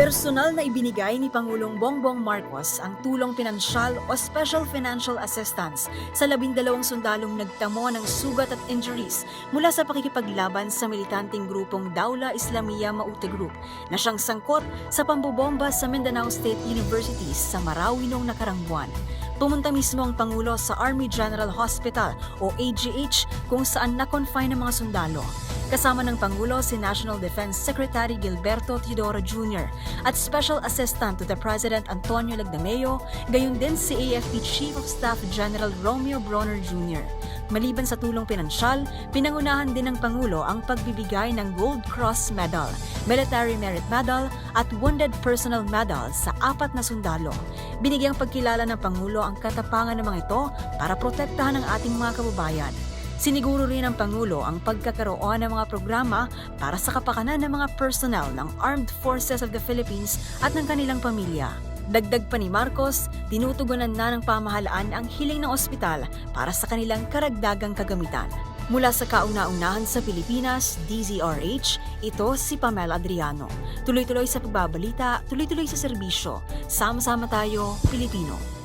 Personal na ibinigay ni Pangulong Bongbong Marcos ang tulong pinansyal o Special Financial Assistance sa labindalawang sundalong nagtamo ng sugat at injuries mula sa pakikipaglaban sa militanteng grupong Daula Islamia Maute Group na siyang sangkot sa pambobomba sa Mindanao State University sa Marawi noong nakarang buwan. Pumunta mismo ang Pangulo sa Army General Hospital o AGH kung saan na-confine ang mga sundalo. Kasama ng Pangulo si National Defense Secretary Gilberto Teodoro Jr. at Special Assistant to the President Antonio Lagdameo, gayon din si AFP Chief of Staff General Romeo Bronner Jr. Maliban sa tulong pinansyal, pinangunahan din ng Pangulo ang pagbibigay ng Gold Cross Medal, Military Merit Medal at Wounded Personnel Medal sa apat na sundalo. Binigyang pagkilala ng Pangulo ang katapangan ng mga ito para protektahan ang ating mga kababayan. Siniguro rin ng Pangulo ang pagkakaroon ng mga programa para sa kapakanan ng mga personnel ng Armed Forces of the Philippines at ng kanilang pamilya. Dagdag pa ni Marcos, tinutugunan na ng pamahalaan ang hiling ng ospital para sa kanilang karagdagang kagamitan. Mula sa kauna-unahan sa Pilipinas, DZRH, ito si Pamela Adriano. Tuloy-tuloy sa pagbabalita, tuloy-tuloy sa serbisyo. Sama-sama tayo, Pilipino.